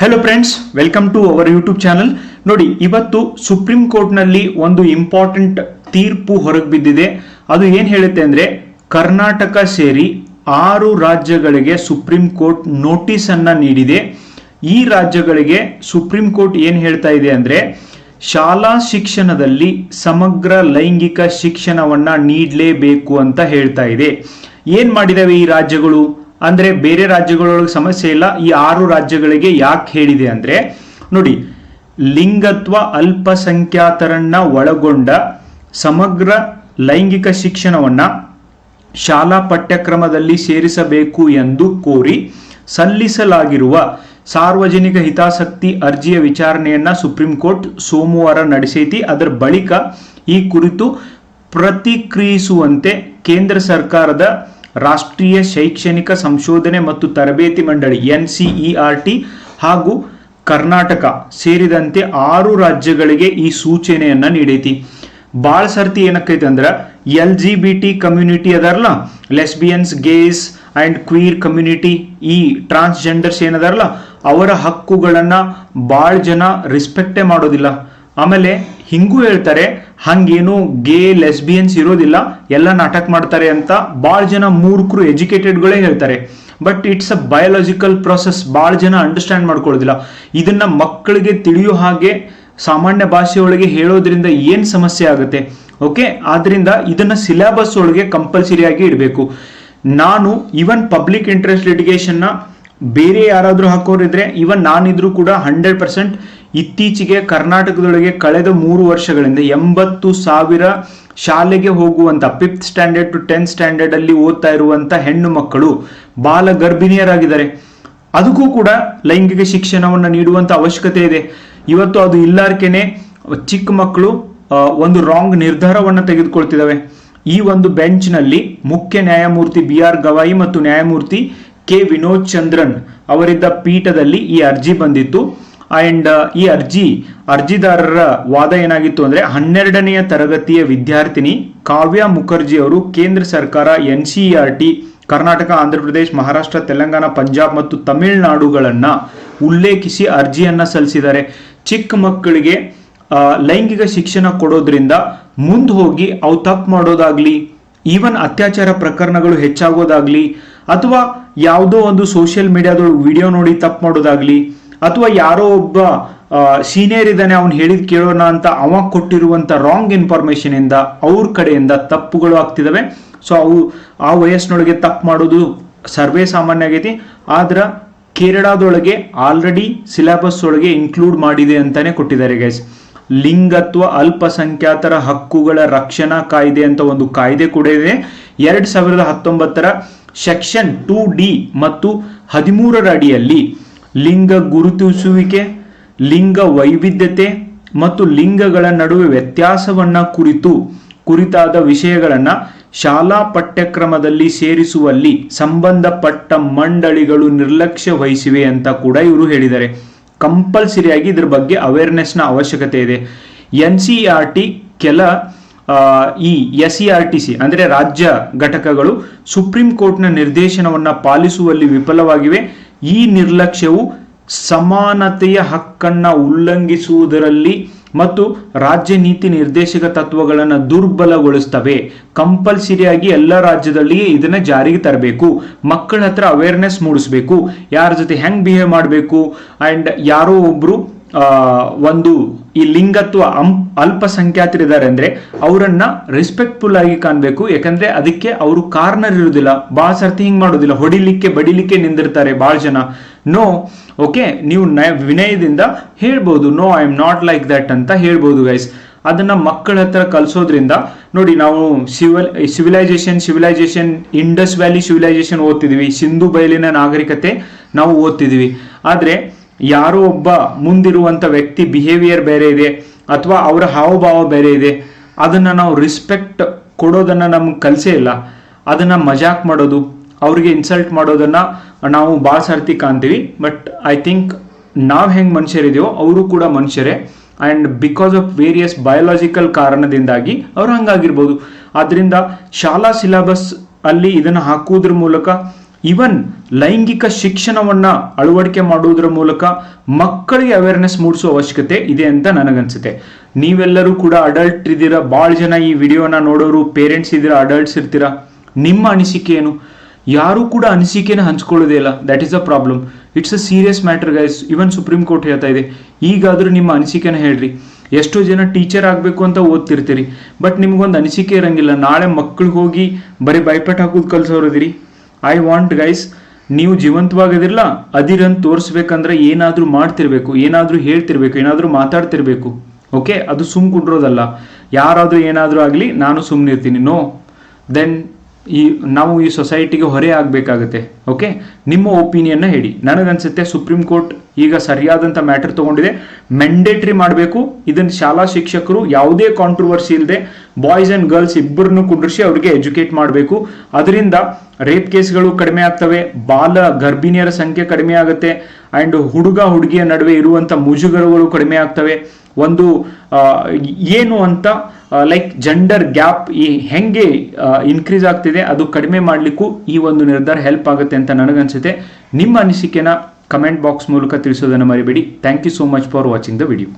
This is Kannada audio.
Hello friends welcome to our YouTube channel ನೋಡಿ, ಇವತ್ತು ಸುಪ್ರೀಂ ಕೋರ್ಟ್ನಲ್ಲಿ ಒಂದು ಇಂಪಾರ್ಟೆಂಟ್ ತೀರ್ಪು ಹೊರಗೆ ಬಿದ್ದಿದೆ. ಅದು ಏನು ಹೇಳುತ್ತೆ ಅಂದರೆ, ಕರ್ನಾಟಕ ಸೇರಿ ಆರು ರಾಜ್ಯಗಳಿಗೆ ಸುಪ್ರೀಂ ಕೋರ್ಟ್ ನೋಟಿಸ್ ಅನ್ನ ನೀಡಿದೆ. ಈ ರಾಜ್ಯಗಳಿಗೆ ಸುಪ್ರೀಂ ಕೋರ್ಟ್ ಏನು ಹೇಳ್ತಾ ಇದೆ ಅಂದರೆ, ಶಾಲಾ ಶಿಕ್ಷಣದಲ್ಲಿ ಸಮಗ್ರ ಲೈಂಗಿಕ ಶಿಕ್ಷಣವನ್ನು ನೀಡಲೇಬೇಕು ಅಂತ ಹೇಳ್ತಾ ಇದೆ. ಏನು ಮಾಡಿದಾವೆ ಈ ರಾಜ್ಯಗಳು? ಅಂದ್ರೆ ಬೇರೆ ರಾಜ್ಯಗಳೊಳಗೆ ಸಮಸ್ಯೆ ಇಲ್ಲ. ಈ ಆರು ರಾಜ್ಯಗಳಿಗೆ ಯಾಕೆ ಹೇಳಿದೆ ಅಂದ್ರೆ, ನೋಡಿ, ಲಿಂಗತ್ವ ಅಲ್ಪಸಂಖ್ಯಾತರನ್ನ ಒಳಗೊಂಡ ಸಮಗ್ರ ಲೈಂಗಿಕ ಶಿಕ್ಷಣವನ್ನ ಶಾಲಾ ಪಠ್ಯಕ್ರಮದಲ್ಲಿ ಸೇರಿಸಬೇಕು ಎಂದು ಕೋರಿ ಸಲ್ಲಿಸಲಾಗಿರುವ ಸಾರ್ವಜನಿಕ ಹಿತಾಸಕ್ತಿ ಅರ್ಜಿಯ ವಿಚಾರಣೆಯನ್ನು ಸುಪ್ರೀಂ ಕೋರ್ಟ್ ಸೋಮವಾರ ನಡೆಸೈತಿ. ಅದರ ಬಳಿಕ ಈ ಕುರಿತು ಪ್ರತಿಕ್ರಿಯಿಸುವಂತೆ ಕೇಂದ್ರ ಸರ್ಕಾರದ ರಾಷ್ಟ್ರೀಯ ಶೈಕ್ಷಣಿಕ ಸಂಶೋಧನೆ ಮತ್ತು ತರಬೇತಿ ಮಂಡಳಿ ಎನ್ ಟಿ ಹಾಗೂ ಕರ್ನಾಟಕ ಸೇರಿದಂತೆ ಆರು ರಾಜ್ಯಗಳಿಗೆ ಈ ಸೂಚನೆಯನ್ನ ನೀಡೈತಿ. ಭಾಳ ಸರ್ತಿ ಏನಕ್ಕೈತೆ ಅಂದ್ರೆ L G B T community ಅದಾರಲ್ಲ lesbians gays and queer community ಈ ಟ್ರಾನ್ಸ್ಜೆಂಡರ್ಸ್ ಏನದಾರಲ್ಲ ಅವರ ಹಕ್ಕುಗಳನ್ನ ಭಾಳ ಜನ ರಿಸ್ಪೆಕ್ಟೇ ಮಾಡೋದಿಲ್ಲ. ಆಮೇಲೆ ಹಿಂಗೂ ಹೇಳ್ತಾರೆ, ಹಂಗೇನು ಗೇ, ಲೆಸ್ಬಿಯನ್ಸ್ ಇರೋದಿಲ್ಲ, ಎಲ್ಲ ನಾಟಕ ಮಾಡ್ತಾರೆ ಅಂತ ಭಾಳ ಜನ ಮೂರ್ಖರು, ಎಜುಕೇಟೆಡ್ಗಳೇ ಹೇಳ್ತಾರೆ. But it's a biological process ಭಾಳ ಜನ ಅಂಡರ್ಸ್ಟ್ಯಾಂಡ್ ಮಾಡ್ಕೊಳ್ಳೋದಿಲ್ಲ. ಇದನ್ನ ಮಕ್ಕಳಿಗೆ ತಿಳಿಯೋ ಹಾಗೆ ಸಾಮಾನ್ಯ ಭಾಷೆಯೊಳಗೆ ಹೇಳೋದ್ರಿಂದ ಏನು ಸಮಸ್ಯೆ ಆಗುತ್ತೆ? ಓಕೆ? ಆದ್ರಿಂದ ಇದನ್ನ ಸಿಲೆಬಸ್ ಒಳಗೆ ಕಂಪಲ್ಸರಿ ಆಗಿ ಇಡಬೇಕು. ನಾನು ಇವನ್ ಪಬ್ಲಿಕ್ ಇಂಟ್ರೆಸ್ಟ್ ಲಿಟಿಗೇಷನ್ನ ಬೇರೆ ಯಾರಾದರೂ ಹಾಕೋರಿದ್ರೆ ಇವನ್ ನಾನಿದ್ರು ಕೂಡ ಹಂಡ್ರೆಡ್ ಪರ್ಸೆಂಟ್ ಇತ್ತೀಚೆಗೆ ಕರ್ನಾಟಕದೊಳಗೆ ಕಳೆದ ಮೂರು ವರ್ಷಗಳಿಂದ ಎಂಬತ್ತು ಸಾವಿರ ಶಾಲೆಗೆ ಹೋಗುವಂತ fifth standard to tenth standard ಅಲ್ಲಿ ಓದ್ತಾ ಇರುವಂತ ಹೆಣ್ಣು ಮಕ್ಕಳು ಬಾಲ ಗರ್ಭಿಣಿಯರಾಗಿದ್ದಾರೆ. ಅದಕ್ಕೂ ಕೂಡ ಲೈಂಗಿಕ ಶಿಕ್ಷಣವನ್ನು ನೀಡುವಂತ ಅವಶ್ಯಕತೆ ಇದೆ. ಇವತ್ತು ಅದು ಇಲ್ಲಾರ್ಕೆನೆ ಚಿಕ್ಕ ಮಕ್ಕಳು ಒಂದು ರಾಂಗ್ ನಿರ್ಧಾರವನ್ನು ತೆಗೆದುಕೊಳ್ತಿದ್ದಾವೆ. ಈ ಒಂದು ಬೆಂಚ್ನಲ್ಲಿ ಮುಖ್ಯ ನ್ಯಾಯಮೂರ್ತಿ ಬಿ ಆರ್ ಗವಾಯಿ ಮತ್ತು ನ್ಯಾಯಮೂರ್ತಿ ಕೆ. ವಿನೋದ್ ಚಂದ್ರನ್ ಅವರಿದ್ದ ಪೀಠದಲ್ಲಿ ಈ ಅರ್ಜಿ ಬಂದಿತ್ತು. ಅಂಡ್ ಈ ಅರ್ಜಿ, ಅರ್ಜಿದಾರರ ವಾದ ಏನಾಗಿತ್ತು ಅಂದ್ರೆ ಹನ್ನೆರಡನೆಯ ತರಗತಿಯ ವಿದ್ಯಾರ್ಥಿನಿ ಕಾವ್ಯ ಮುಖರ್ಜಿ ಅವರು ಕೇಂದ್ರ ಸರ್ಕಾರ, N C R T, Karnataka, Andhra Pradesh, Maharashtra, Telangana, Punjab ಮತ್ತು ತಮಿಳುನಾಡುಗಳನ್ನ ಉಲ್ಲೇಖಿಸಿ ಅರ್ಜಿಯನ್ನ ಸಲ್ಲಿಸಿದ್ದಾರೆ. ಚಿಕ್ಕ ಮಕ್ಕಳಿಗೆ ಲೈಂಗಿಕ ಶಿಕ್ಷಣ ಕೊಡೋದ್ರಿಂದ ಮುಂದೆ ಹೋಗಿ ಅವು ತಪ್ಪು ಮಾಡೋದಾಗ್ಲಿ, ಈವನ್ ಅತ್ಯಾಚಾರ ಪ್ರಕರಣಗಳು ಹೆಚ್ಚಾಗೋದಾಗ್ಲಿ, ಅಥವಾ ಯಾವುದೋ ಒಂದು ಸೋಷಿಯಲ್ ಮೀಡಿಯಾದ ವಿಡಿಯೋ ನೋಡಿ ತಪ್ಪು ಮಾಡೋದಾಗ್ಲಿ ಅಥವಾ ಯಾರೋ ಒಬ್ಬ ಸೀನಿಯರ್ ಇದ್ದಾನೆ, ಅವ್ನು ಹೇಳಿದ್ ಕೇಳೋಣ ಅಂತ ಅವ ಕೊಟ್ಟಿರುವಂತ ರಾಂಗ್ ಇನ್ಫಾರ್ಮೇಶನ್ ಇಂದ ಅವ್ರ ಕಡೆಯಿಂದ ತಪ್ಪುಗಳು ಆಗ್ತಿದಾವೆ. ಸೊ ಅವು, ಆ ವಯಸ್ಸಿನೊಳಗೆ ತಪ್ಪು ಮಾಡೋದು ಸರ್ವೇ ಸಾಮಾನ್ಯ ಆಗೈತಿ. ಆದ್ರ ಕೇರಳದೊಳಗೆ ಆಲ್ರೆಡಿ ಸಿಲೆಬಸ್ ಒಳಗೆ ಇನ್ಕ್ಲೂಡ್ ಮಾಡಿದೆ ಅಂತಾನೆ ಕೊಟ್ಟಿದ್ದಾರೆ ಗೈಸ್ ಲಿಂಗತ್ವ ಅಲ್ಪಸಂಖ್ಯಾತರ ಹಕ್ಕುಗಳ ರಕ್ಷಣಾ ಕಾಯ್ದೆ ಅಂತ ಒಂದು ಕಾಯ್ದೆ ಕೂಡ ಇದೆ. ಎರಡ್ ಸಾವಿರದ ಹತ್ತೊಂಬತ್ತರ ಸೆಕ್ಷನ್ ಟೂ ಡಿ ಮತ್ತು ಹದಿಮೂರರ ಅಡಿಯಲ್ಲಿ ಲಿಂಗ ಗುರುತಿಸುವಿಕೆ, ಲಿಂಗ ವೈವಿಧ್ಯತೆ ಮತ್ತು ಲಿಂಗಗಳ ನಡುವೆ ವ್ಯತ್ಯಾಸವನ್ನು ಕುರಿತು ಕುರಿತಾದ ವಿಷಯಗಳನ್ನು ಶಾಲಾ ಪಠ್ಯಕ್ರಮದಲ್ಲಿ ಸೇರಿಸುವಲ್ಲಿ ಸಂಬಂಧಪಟ್ಟ ಮಂಡಳಿಗಳು ನಿರ್ಲಕ್ಷ್ಯ ವಹಿಸಿವೆ ಅಂತ ಕೂಡ ಇವರು ಹೇಳಿದ್ದಾರೆ. ಕಂಪಲ್ಸರಿಯಾಗಿ ಇದ್ರ ಬಗ್ಗೆ ಅವೇರ್ನೆಸ್ನ ಅವಶ್ಯಕತೆ ಇದೆ. ಎನ್ ಸಿ ಆರ್ ಟಿ ಕೆಲ ಈ S C R T C ಅಂದರೆ ರಾಜ್ಯ ಘಟಕಗಳು ಸುಪ್ರೀಂ ಕೋರ್ಟ್ನ ನಿರ್ದೇಶನವನ್ನು ಪಾಲಿಸುವಲ್ಲಿ ವಿಫಲವಾಗಿವೆ. ಈ ನಿರ್ಲಕ್ಷ್ಯವು ಸಮಾನತೆಯ ಹಕ್ಕನ್ನ ಉಲ್ಲಂಘಿಸುವುದರಲ್ಲಿ ಮತ್ತು ರಾಜ್ಯ ನೀತಿ ನಿರ್ದೇಶಕ ತತ್ವಗಳನ್ನು ದುರ್ಬಲಗೊಳಿಸ್ತವೆ. ಕಂಪಲ್ಸರಿಯಾಗಿ ಎಲ್ಲ ರಾಜ್ಯದಲ್ಲಿ ಇದನ್ನ ಜಾರಿಗೆ ತರಬೇಕು. ಮಕ್ಕಳ ಹತ್ರ ಅವೇರ್ನೆಸ್ ಮೂಡಿಸ್ಬೇಕು. ಯಾರ ಜೊತೆ ಹೆಂಗ್ ಬಿಹೇವ್ ಮಾಡಬೇಕು? ಅಂಡ್ ಯಾರೋ ಒಬ್ರು ಒಂದು ಈ ಲಿಂಗತ್ವ ಅಂ, ಅಲ್ಪಸಂಖ್ಯಾತರಿದ್ದಾರೆ ಅಂದ್ರೆ ಅವರನ್ನ ರೆಸ್ಪೆಕ್ಟ್ಫುಲ್ ಆಗಿ ಕಾಣಬೇಕು. ಯಾಕಂದ್ರೆ ಅದಕ್ಕೆ ಅವರು ಕಾರ್ನರ್ ಇರುವುದಿಲ್ಲ ಭಾಳ ಸರ್ತಿ ಹಿಂಗ್ ಮಾಡೋದಿಲ್ಲ. ಹೊಡಿಲಿಕ್ಕೆ, ಬಡಿಲಿಕ್ಕೆ ನಿಂದಿರ್ತಾರೆ ಭಾಳ ಜನ. ನೋ ಓಕೆ ನೀವು ವಿನಯದಿಂದ ಹೇಳ್ಬೋದು. No I am not like that ಅಂತ ಹೇಳ್ಬೋದು ಗೈಸ್ ಅದನ್ನ ಮಕ್ಕಳ ಹತ್ರ ಕಲಿಸೋದ್ರಿಂದ, ನೋಡಿ ನಾವು civil civilisation civilisation Indus valley civilisation ಓದ್ತಿದೀವಿ. Sindhu ಬಯಲಿನ ನಾಗರಿಕತೆ ನಾವು ಓದ್ತಿದೀವಿ. ಆದ್ರೆ ಯಾರೋ ಒಬ್ಬ ಮುಂದಿರುವಂಥ ವ್ಯಕ್ತಿ ಬಿಹೇವಿಯರ್ ಬೇರೆ ಇದೆ, ಅಥವಾ ಅವರ ಹಾವಭಾವ ಬೇರೆ ಇದೆ, ಅದನ್ನು ನಾವು ರಿಸ್ಪೆಕ್ಟ್ ಕೊಡೋದನ್ನು ನಮ್ಗೆ ಕಲಿಸೇ ಇಲ್ಲ. ಅದನ್ನು ಮಜಾಕ್ ಮಾಡೋದು, ಅವ್ರಿಗೆ ಇನ್ಸಲ್ಟ್ ಮಾಡೋದನ್ನು ನಾವು ಭಾಳ ಸರ್ತಿ ಕಾಣ್ತೀವಿ. ಬಟ್ ಐ ಥಿಂಕ್ ನಾವು ಹೆಂಗೆ ಮನುಷ್ಯರಿದೆಯೋ ಅವರು ಕೂಡ ಮನುಷ್ಯರೇ. And because of various biological ಕಾರಣದಿಂದಾಗಿ ಅವ್ರು ಹಂಗಾಗಿರ್ಬೋದು. ಆದ್ದರಿಂದ ಶಾಲಾ ಸಿಲೆಬಸ್ ಅಲ್ಲಿ ಇದನ್ನು ಹಾಕುವುದ್ರ ಮೂಲಕ ಇವನ್ ಲೈಂಗಿಕ ಶಿಕ್ಷಣವನ್ನ ಅಳವಡಿಕೆ ಮಾಡುವುದರ ಮೂಲಕ ಮಕ್ಕಳಿಗೆ ಅವೇರ್ನೆಸ್ ಮೂಡಿಸುವ ಅವಶ್ಯಕತೆ ಇದೆ ಅಂತ ನನಗನ್ಸುತ್ತೆ. ನೀವೆಲ್ಲರೂ ಕೂಡ ಅಡಲ್ಟ್ ಇದ್ದೀರಾ? ಭಾಳ ಜನ ಈ ವಿಡಿಯೋನ ನೋಡೋರು ಪೇರೆಂಟ್ಸ್ ಇದ್ದೀರಾ? ಅಡಲ್ಟ್ಸ್ ಇರ್ತೀರಾ? ನಿಮ್ಮ ಅನಿಸಿಕೆ ಏನು? ಯಾರು ಕೂಡ ಅನಿಸಿಕೆನ ಹಂಚ್ಕೊಳ್ಳೋದೇ ಇಲ್ಲ. That is a problem it's a serious matter guys even supreme court ಹೇಳ್ತಾ ಇದೆ. ಈಗಾದರೂ ನಿಮ್ಮ ಅನಿಸಿಕೆನ ಹೇಳ್ರಿ. ಎಷ್ಟೋ ಜನ ಟೀಚರ್ ಆಗಬೇಕು ಅಂತ ಓದ್ತಿರ್ತೀರಿ. ಬಟ್ ನಿಮ್ಗೊಂದು ಅನಿಸಿಕೆ ಇರಂಗಿಲ್ಲ. ನಾಳೆ ಮಕ್ಕಳಿಗೆ ಹೋಗಿ ಬರೀ ಬೈಪಟ್ ಹಾಕೋದು ಕಲ್ಸೋರದಿರಿ ಐ ವಾಂಟ್ ಗೈಸ್ ನೀವು ಜೀವಂತವಾಗಿದಿರಲ್ಲ ಅದಿರಂತ ತೋರಿಸ್ಬೇಕಂದ್ರೆ ಏನಾದರೂ ಮಾಡ್ತಿರ್ಬೇಕು, ಏನಾದರೂ ಹೇಳ್ತಿರ್ಬೇಕು, ಏನಾದರೂ ಮಾತಾಡ್ತಿರ್ಬೇಕು. ಓಕೆ ಅದು ಸುಮ್ ಕುಡ್ರೋದಲ್ಲ ಯಾರಾದರೂ ಏನಾದರೂ ಆಗಲಿ, ನಾನು ಸುಮ್ಮನಿರ್ತೀನಿ ನೋ ದೆನ್ ಈ ನಾವು ಈ ಸೊಸೈಟಿಗೆ ಹೊರೆ ಆಗಬೇಕಾಗತ್ತೆ ಓಕೆ ನಿಮ್ಮ ಒಪಿನಿಯನ್ನ ಹೇಳಿ. ನನಗನ್ಸುತ್ತೆ ಸುಪ್ರೀಂ ಕೋರ್ಟ್ ಈಗ ಸರಿಯಾದಂಥ ಮ್ಯಾಟರ್ ತಗೊಂಡಿದೆ. ಮೆಂಡೇಟ್ರಿ ಮಾಡಬೇಕು. ಇದನ್ನು ಶಾಲಾ ಶಿಕ್ಷಕರು ಯಾವುದೇ ಕಾಂಟ್ರವರ್ಸಿ ಇಲ್ಲದೆ ಬಾಯ್ಸ್ ಆ್ಯಂಡ್ ಗರ್ಲ್ಸ್ ಇಬ್ಬರನ್ನು ಕುಂಡ್ರಿಸಿ ಅವರಿಗೆ ಎಜುಕೇಟ್ ಮಾಡಬೇಕು. ಅದರಿಂದ ರೇಪ್ ಕೇಸ್ಗಳು ಕಡಿಮೆ ಆಗ್ತವೆ. ಬಾಲ ಗರ್ಭಿಣಿಯರ ಸಂಖ್ಯೆ ಕಡಿಮೆ ಆಗುತ್ತೆ. ಆ್ಯಂಡ್ ಹುಡುಗ ಹುಡುಗಿಯ ನಡುವೆ ಇರುವಂಥ ಮುಜುಗರಗಳು ಕಡಿಮೆ ಆಗ್ತವೆ. ಒಂದು ಏನು ಅಂತ ಲೈಕ್ ಜೆಂಡರ್ ಗ್ಯಾಪ್ ಈ ಹೆಂಗೆ ಇನ್ಕ್ರೀಸ್ ಆಗ್ತಿದೆ, ಅದು ಕಡಿಮೆ ಮಾಡಲಿಕ್ಕೂ ಈ ಒಂದು ನಿರ್ಧಾರ ಹೆಲ್ಪ್ ಆಗುತ್ತೆ ಅಂತ ನನಗನ್ಸುತ್ತೆ. ನಿಮ್ಮ ಅನಿಸಿಕೆನ ಕಮೆಂಟ್ ಬಾಕ್ಸ್ ಮೂಲಕ ತಿಳಿಸೋದನ್ನು ಮರಿಬೇಡಿ. Thank you so much for watching the video